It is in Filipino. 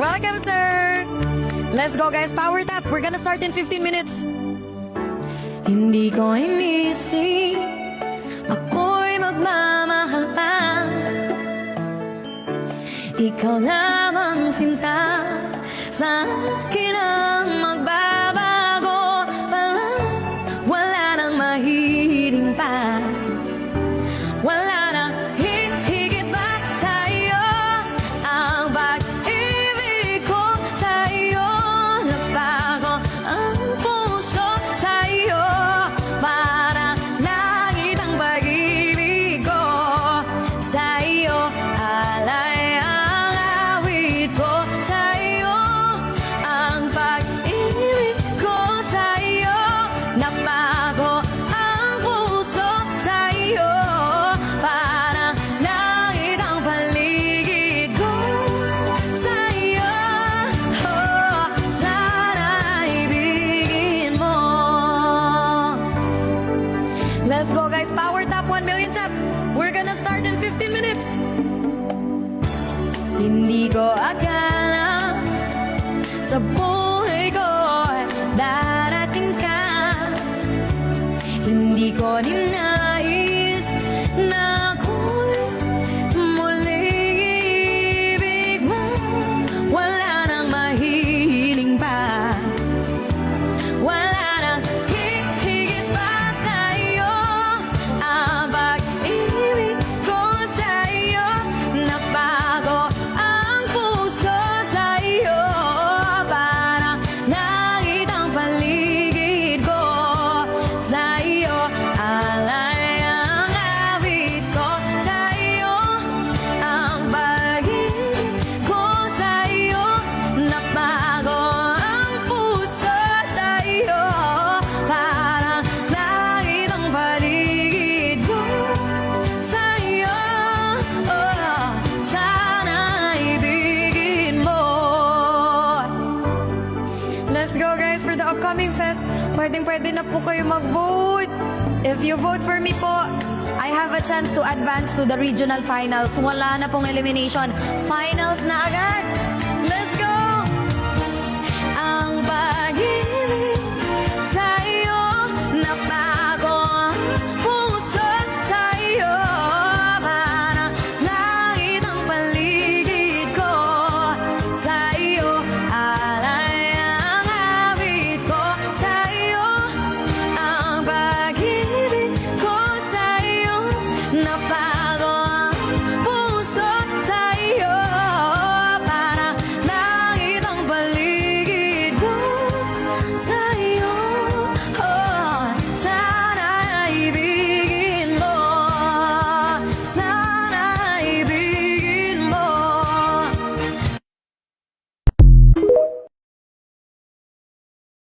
Welcome, sir. Let's go, guys. Power tap. We're gonna start in 15 minutes. Hindi ko inisip Ako'y magmamahal pa Ikaw lamang sinta Sa akin ang Let's go guys, power tap 1 million taps. We're gonna start in 15 minutes. Hindi ko akala Sa buhay ko Darating ka. Hindi ko ninais Let's go guys for the upcoming fest. Pwedeng pwede na po kayo mag-vote. If you vote for me po, I have a chance to advance to the regional finals. Wala na pong elimination. Finals na! No